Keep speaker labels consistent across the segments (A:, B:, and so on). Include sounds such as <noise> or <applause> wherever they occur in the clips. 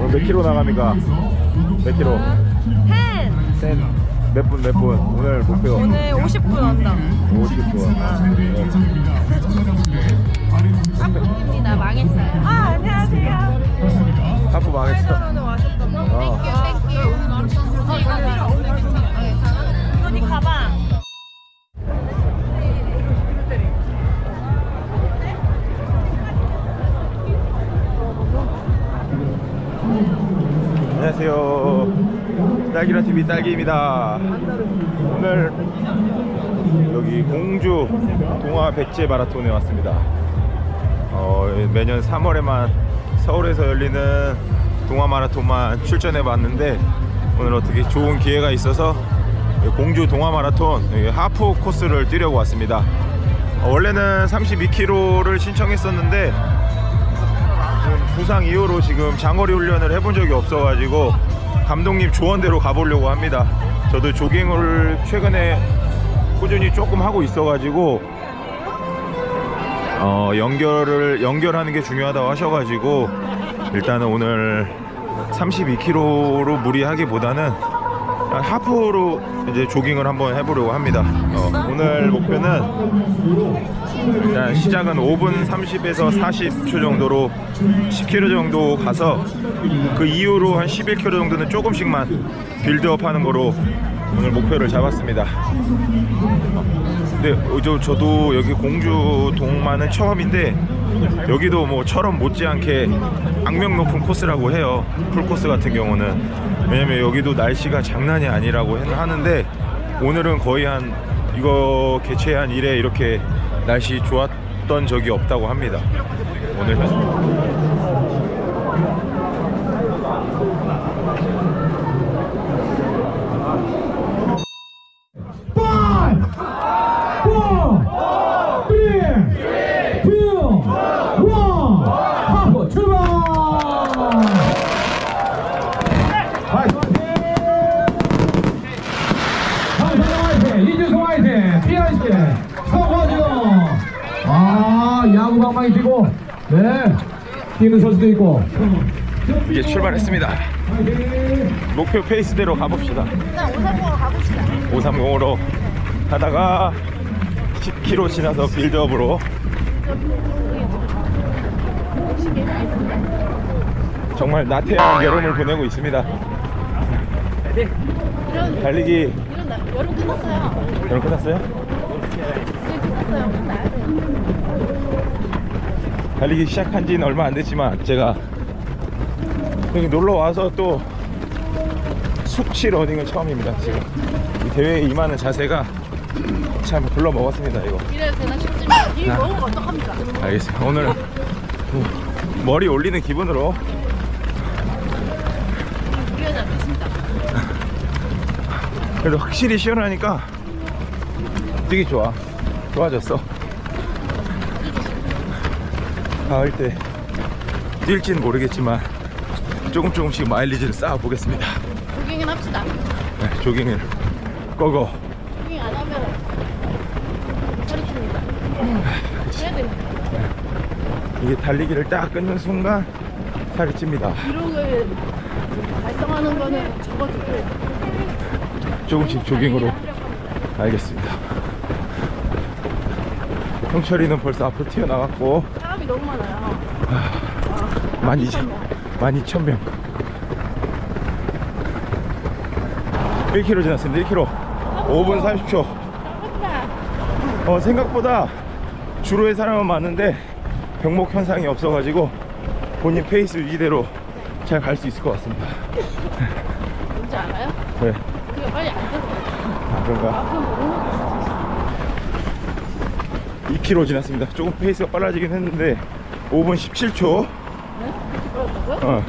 A: 오늘 몇 킬로 나갑니까? 몇 킬로?
B: 10!
A: 센몇 분, 몇 분? 오늘 목표
B: 오늘 50분 한다.
A: 50분.
B: 나 망했어요. 아, 안녕하세요.
A: 하프 망했어. 딸기입니다. 오늘 여기 공주 동화 백제 마라톤에 왔습니다. 어, 매년 3월에만 서울에서 열리는 동화 마라톤만 출전해 봤는데 오늘 어떻게 좋은 기회가 있어서 공주 동화 마라톤 하프 코스를 뛰려고 왔습니다. 어, 원래는 32km를 신청했었는데 부상 이후로 지금 장거리 훈련을 해본 적이 없어가지고 감독님 조언대로 가보려고 합니다. 저도 조깅을 최근에 꾸준히 조금 하고 있어가지고 어, 연결을 연결하는 게 중요하다고 하셔가지고 일단은 오늘 32km로 무리하기보다는 하프로 이제 조깅을 한번 해보려고 합니다. 어, 오늘 목표는 일단 시작은 5분 30에서 40초 정도로 10km 정도 가서 그 이후로 한 11km 정도는 조금씩만 빌드업 하는 거로 오늘 목표를 잡았습니다. 근데 어, 저, 저도 여기 공주 동만은 처음인데 여기도 뭐 처럼 못지않게 악명 높은 코스라고 해요. 풀코스 같은 경우는 왜냐면 여기도 날씨가 장난이 아니라고 해- 하는데 오늘은 거의 한 이거 개최한 이래 이렇게 날씨 좋았던 적이 없다고 합니다. 오늘 현
C: Five, three, two, one. 하프 출발! 화이팅! 황선영 화이팅! 이주성 화이팅! 피아이씨! 성화지영! 아, 야구 방망이 뛰고, 네. 뛰는 선수도 있고.
A: 이제 출발했습니다. 목표 페이스대로 가봅시다.
B: 일단 530으로 가봅시다.
A: 530으로 하다가 10km 지나서 빌드업으로 정말 나태한 여름을 보내고 있습니다. 달리기
B: 여름 끝났어요.
A: 여름 끝났어요?
B: 이제 끝났어요. 끝나야 돼.
A: 달리기 시작한 지는 얼마 안 됐지만 제가 여기 놀러 와서 또 숙취 러닝은 처음입니다. 지금 이 대회에 임하는 자세가 참 불러 먹었습니다. 이거.
B: 이래도 되나 싶지만 이
A: 아.
B: 먹으면 어떡합니까?
A: 알겠습니다. 오늘 머리 올리는 기분으로
B: 무리하지 않겠습니다.
A: 그래도 확실히 시원하니까 되게 좋아. 좋아졌어. 가을 때 뛸진 모르겠지만 조금 조금씩 마일리지를 쌓아 보겠습니다.
B: 조깅은 합시다.
A: 네, 조깅을 꺼고
B: 조깅 안 하면 허리 춥니다. 해야 됩니다.
A: 이게 달리기를 딱 끊는 순간 살이 찝니다.
B: 기록을 달성하는 거는 적어두고
A: 조금씩 조깅으로 알겠습니다. 형철이는 벌써 앞으로 튀어나갔고
B: 사람이 너무 많아요.
A: 12,000, 12,000명. 1km 지났습니다. 1km 5분 30초. 어, 생각보다 주로의 사람은 많은데 병목 현상이 없어가지고 본인 페이스 유지대로 잘 갈 수 있을 것 같습니다.
B: 뭔지 알아요?
A: 네,
B: 그게 빨리 안 들어.
A: 아, 그런가?
B: 모르는
A: 2km 지났습니다 조금 페이스가 빨라지긴 했는데 5분 17초
B: 거라고요?
A: 어.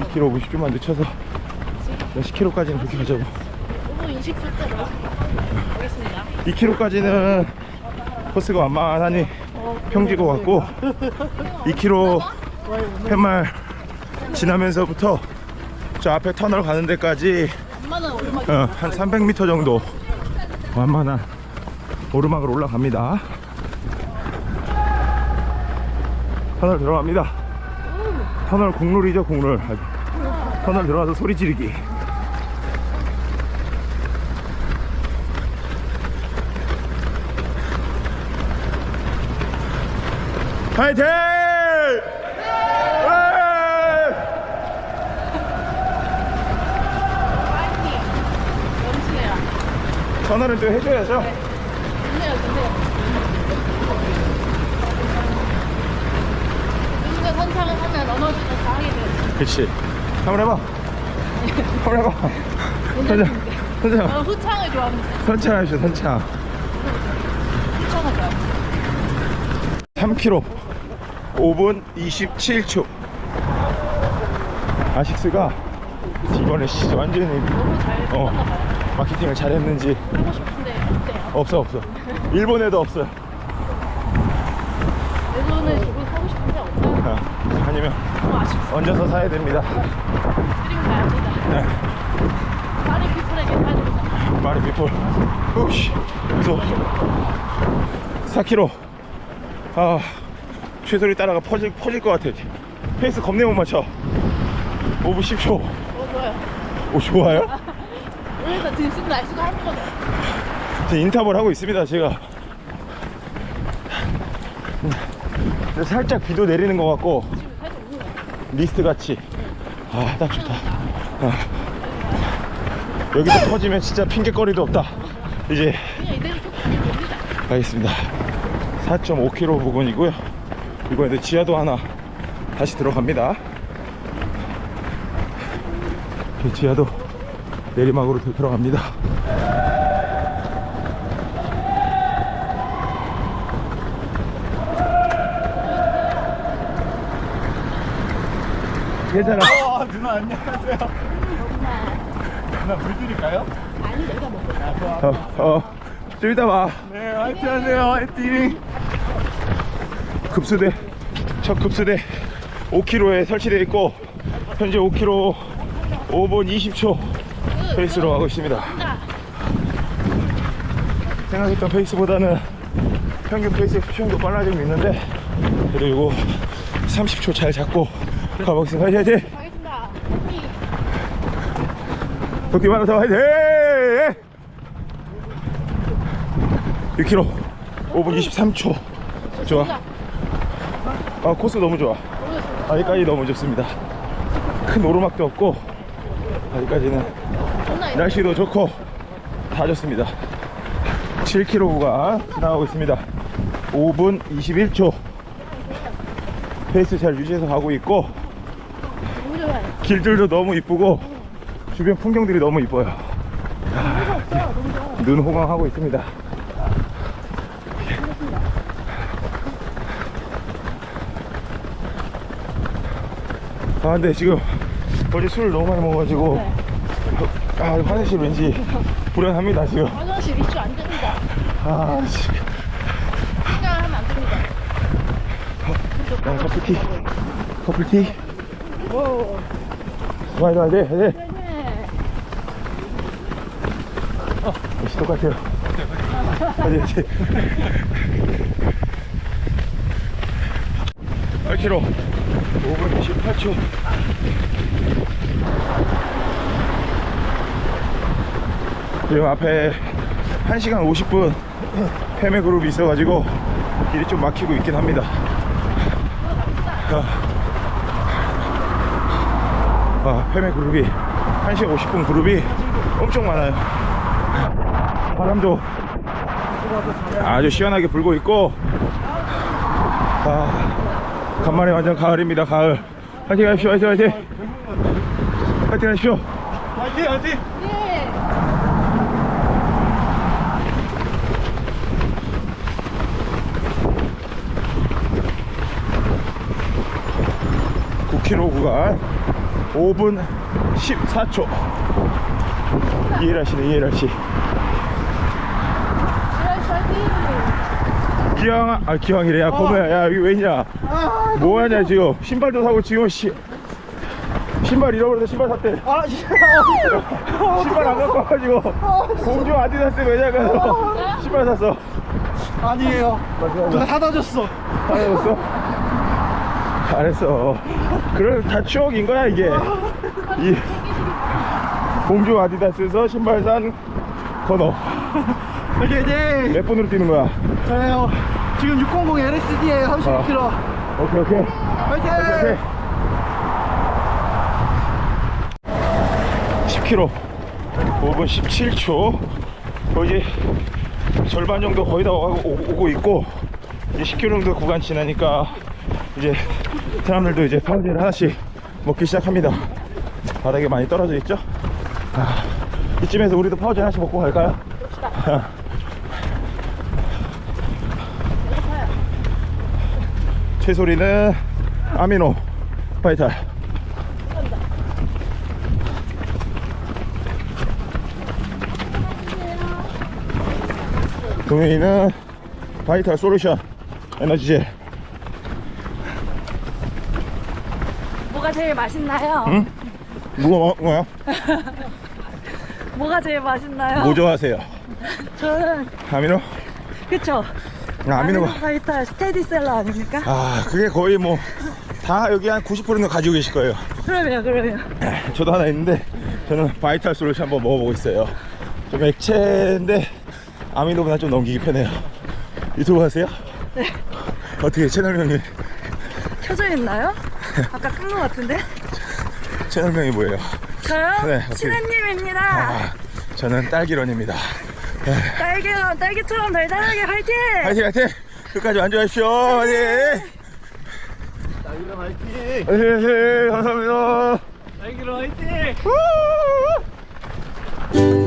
A: 2km 5분 10초만 늦춰서 10km까지는 그렇게 가자고
B: 5분 20초 때로 하겠습니다.
A: 2km까지는 코스가 완만하니 평지고 같고 2km 팻말 지나면서부터 저 앞에 터널 가는 데까지 어, 한 300m 정도 완만한 오르막을 올라갑니다 터널 들어갑니다. 터널 국룰이죠, 국룰. 터널 들어가서 소리 지르기. 파이팅! 예!
B: 파이팅. 연치해요.
A: 터널은 또 해줘야죠.
B: 좋네요, 좋네요. 요즘에 하면 넘어지면 다 하게 돼요.
A: 그치. 한번 해봐. 한번 해봐. 선장, 선장.
B: 저는 후창을 좋아합니다.
A: 선창 하시죠, 선창.
B: 후창을 좋아해요.
A: 3km 5분 27초 아식스가 이번에 진짜 완전히
B: 너무 잘
A: 어,
B: 봐요.
A: 마케팅을 잘했는지
B: 하고 싶은데 어때요?
A: 없어 없어 일본에도 없어요
B: 일본은 하고 싶
A: 아, 아니면. 얹어서 사야 됩니다
B: 드리고 가야 합니다.
A: 네,
B: 파리 피플에게 사야 됩니다.
A: 마리 비폴 우씨 무서워 4km 아 최소리 따라가 퍼질, 퍼질 것 같아 페이스 겁내 못 맞춰 5분 10초
B: 어, 좋아요.
A: 오 좋아요?
B: 그래서 들숨 날숨 하는 거죠.
A: 지금 인터벌 하고 있습니다 제가 근데 살짝 비도 내리는 것 같고. 리스트 같이. 아딱 좋다. 아. 여기서 터지면 진짜 핑계거리도 없다. 이제. 가겠습니다. 4.5km 부근이고요. 이번에도 지하도 하나 다시 들어갑니다. 지하도 내리막으로 들- 들어갑니다 괜찮아
D: 어, 누나 안녕하세요. 누나 물 드릴까요?
B: 아니 내가 먹고
A: 어, 어, 좀 이따 봐
D: 네, 화이팅 하세요. 화이팅.
A: 급수대 첫 급수대 5km에 설치되어 있고 현재 5km 5분 20초 페이스로 가고 있습니다 생각했던 페이스보다는 평균 페이스의 수평도 빨라지고 있는데 그래도 이거 30초 잘 잡고 가보겠습니다 화이팅.
B: 가겠습니다.
A: 도끼 많아서 화이팅! 6km 5분 23초. 좋아. 아 코스 너무 좋아. 아직까지 너무 좋습니다. 큰 오르막도 없고 아직까지는 날씨도 좋고 다 좋습니다. 7km 구간 지나가고 있습니다. 5분 21초. 페이스 잘 유지해서 가고 있고. 길들도 너무 이쁘고 주변 풍경들이 너무 이뻐요 야, 눈 호강하고 있습니다 아 근데 지금 어제 술을 너무 많이 먹어가지고 아 화장실 왠지 불안합니다 지금
B: 화장실 이슈 안 됩니다.
A: 아 씨.
B: 생각을 하면 안 됩니다.
A: 난 커플티 커플티 와 야돼 와야 돼돼
B: 네.
A: 역시 똑같아요. 어디 어디? 8km 5분 28초. 지금 앞에 1시간 50분 패매 그룹이 있어가지고 길이 좀 막히고 있긴 합니다. 아, 아 패매 그룹이 1시간 50분 그룹이 엄청 많아요 바람도 아주 시원하게 불고 있고 아 간만에 완전 가을입니다 가을 화이팅 하십시오 화이팅 화이팅 화이팅 하십시오
D: 화이팅, 화이팅.
B: 예.
A: 9km 구간 5분 14초. 이해라시네 이해라시. 기왕 아 기왕이래. 야 고모야 야 여기 왜 있냐? 뭐하냐 지금? 신발도 사고 지금 씨 신발 잃어버려서 신발 샀대.
D: 아. <laughs>
A: 신발 안 갖고 와가지고 공주 아디다스 매장 가서 신발 샀어.
D: 아니에요. 누나 사다 줬어.
A: 사줬어? 알았어. 그래 다 추억인 거야 이게. 이 공주 아디다스에서 신발 산 건어.
D: 화이팅 화이팅
A: 몇 분으로 뛰는 거야?
D: 저요 지금 600 LSD에 30km
A: 오케이 오케이.
D: 화이팅
A: 오케이. 10km 5분 17초 거의 이제 절반 정도 거의 다 오고, 오고 있고 이제 10km 정도 구간 지나니까 이제 사람들도 이제 파우지를 하나씩 먹기 시작합니다. 바닥에 많이 떨어져 있죠? 아, 이쯤에서 우리도 파우지 하나씩 먹고 갈까요? 최소리는 아미노 파이탈. 동현이는 바이탈 솔루션 에너지젤
C: 뭐가 제일 맛있나요?
A: 응? 누가 먹은 거야? <laughs>
C: 뭐가 제일 맛있나요?
A: 뭐 좋아하세요?
C: 저는
A: 아미노?
C: 그쵸
A: 아, 아미노가
C: 바이탈 스테디셀러 아닙니까?
A: 아 그게 거의 뭐 다 여기 한 90%는 가지고 계실 거예요
C: 그러면 그러면
A: 저도 하나 있는데 저는 바이탈 솔루션 한번 먹어보고 있어요 좀 액체인데 아미노보다 좀 넘기기 편해요 유튜브 하세요?
C: 네
A: 어떻게 채널명이
C: 켜져 있나요? 아까 끈 거 같은데?
A: 채널명이 뭐예요?
C: 저요?
A: 네, 어떻게-
C: 신혜님입니다
A: 아, 저는 딸기런입니다
C: 딸기랑 딸기처럼 달달하게 화이팅!
A: 화이팅 화이팅 끝까지 완주하십시오 화이팅
D: 딸기로 화이팅
A: 화이팅 화이팅 감사합니다
D: 딸기로 화이팅
A: 우!